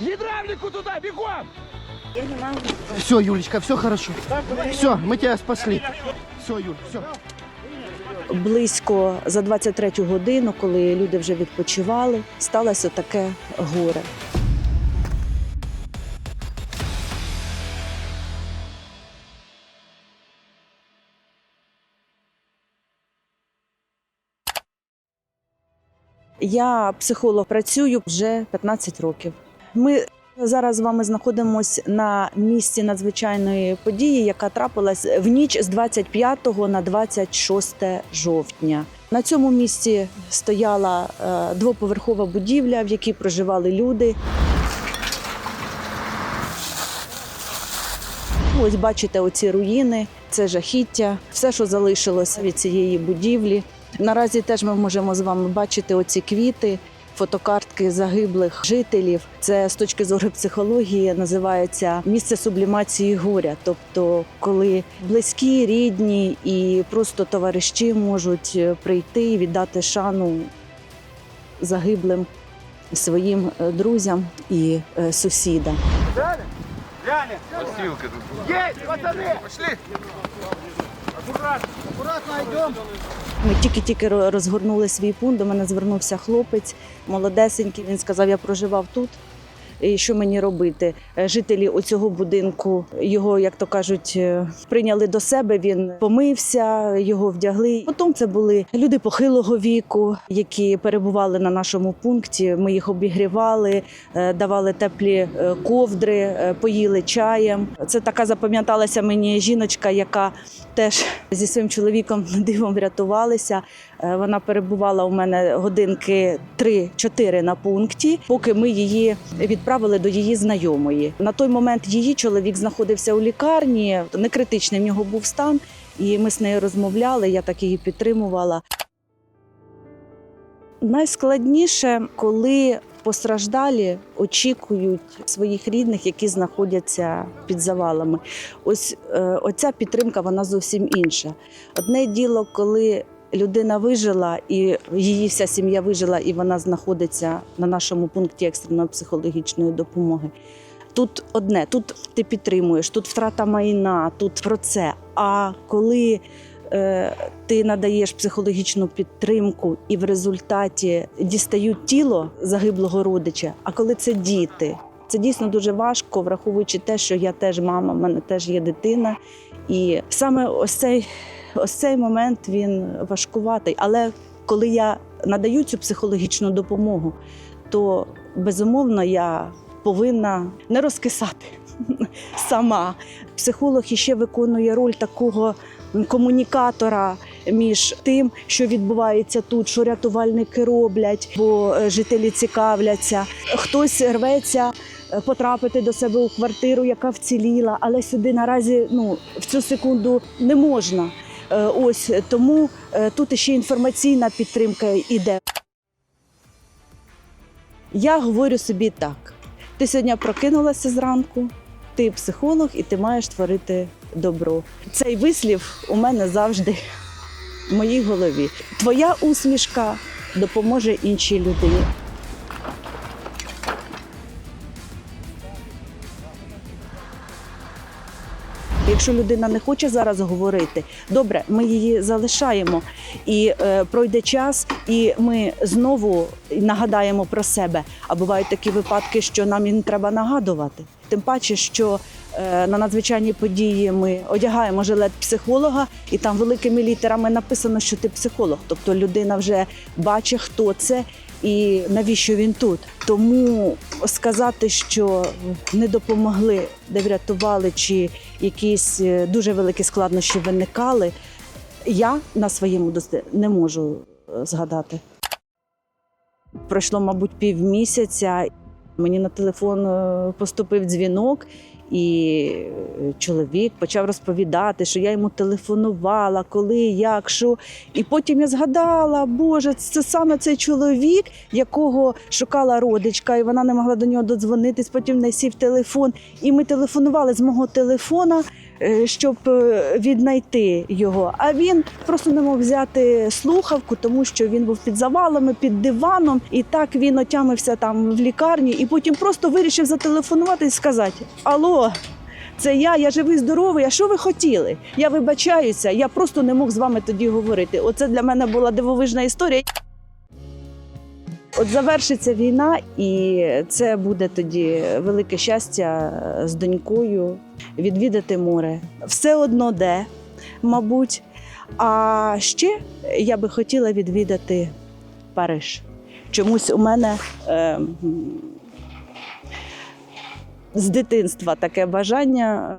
Гидравлику туда, бегом! Все, Юлечка, все хорошо. Все, мы тебя спасли. Все, Юль, все. Близько за 23 годину, коли люди вже відпочивали, сталося таке горе. Я психолог працюю вже 15 років. Ми зараз з вами знаходимося на місці надзвичайної події, яка трапилась в ніч з 25 на 26 жовтня. На цьому місці стояла е, двоповерхова будівля, в якій проживали люди. Ось бачите оці руїни, це жахіття, все, що залишилося від цієї будівлі. Наразі теж ми можемо з вами бачити оці квіти, фотокартки загиблих жителів. Це з точки зору психології називається місце сублімації горя. Тобто, коли близькі, рідні і просто товариші можуть е, прийти і віддати шану загиблим своїм е, друзям і е, сусідам. Глянь! Посилка тут. Есть, пацаны! Пошли! Ми тільки-тільки ро- розгорнули свій пункт. До мене звернувся хлопець молодесенький. Він сказав, я проживав тут. І що мені робити? Е, Жителі оцього будинку його, як то кажуть, е, прийняли до себе. Він помився, його вдягли. Потім це були люди похилого віку, які перебували на нашому пункті. Ми їх обігрівали, е, давали теплі ковдри, поїли чаєм. Це така запам'яталася мені жіночка, яка теж зі своїм чоловіком дивом врятувалися. Е, Вона перебувала у мене годинки 3-4 на пункті, поки ми її відправили до її знайомої. На той момент її чоловік знаходився у лікарні, не критичний в нього був стан, і ми з нею розмовляли. Я так її підтримувала. Найскладніше, коли постраждалі очікують своїх рідних, які знаходяться під завалами. Ось е, оця підтримка вона зовсім інша. Одне діло, коли людина вижила, і її вся сім'я вижила, і вона знаходиться на нашому пункті екстреної психологічної допомоги. Тут одне, тут ти підтримуєш, тут втрата майна, тут про це. А коли е, ти надаєш психологічну підтримку, і в результаті дістають тіло загиблого родича, а коли це діти. Це дійсно дуже важко, враховуючи те, що я теж мама, в мене теж є дитина. І саме ось цей, ось цей момент він важкуватий. Але коли я надаю цю психологічну допомогу, то безумовно я повинна не розкисати сама. Психолог іще виконує роль такого комунікатора між тим, що відбувається тут, що рятувальники роблять, бо е, жителі цікавляться. Хтось рветься е, потрапити до себе у квартиру, яка вціліла, але сюди наразі ну, в цю секунду не можна. Е, Ось тому е, тут ще інформаційна підтримка йде. Я говорю собі так: ти сьогодні прокинулася зранку, ти психолог і ти маєш творити добро. Цей вислів у мене завжди в моїй голові. Твоя усмішка допоможе іншій людині. Якщо людина не хоче зараз говорити, добре, ми її залишаємо, і е, пройде час, і ми знову нагадаємо про себе. А бувають такі випадки, що нам і не треба нагадувати. Тим паче, що е, на надзвичайні події ми одягаємо жилет психолога, і там великими літерами написано, що ти психолог. Тобто людина вже бачить, хто це і навіщо він тут. Тому сказати, що не допомогли, де врятували, чи якісь е, дуже великі складнощі виникали, я на своєму досвіді не можу е, згадати. Пройшло, мабуть, півмісяця. Мені на телефон е, поступив дзвінок, і е, чоловік почав розповідати, що я йому телефонувала, коли, як, що. І потім я згадала, Боже, це саме цей чоловік, якого шукала родичка, і вона не могла до нього додзвонитись. Потім не сів телефон. І ми телефонували з мого телефона. Е, щоб е, віднайти його. А він просто не мог взяти слухавку, тому що він був під завалами, під диваном, і так він отямився там в лікарні, і потім просто вирішив зателефонувати і сказати: Алло. Це я, я живий, здоровий. А що ви хотіли? Я вибачаюся, я просто не мог з вами тоді говорити. Оце для мене була дивовижна історія. От завершиться війна, і це буде тоді велике щастя з донькою відвідати море. Все одно де, мабуть. А ще я би хотіла відвідати Париж. Чомусь у мене е, з дитинства таке бажання.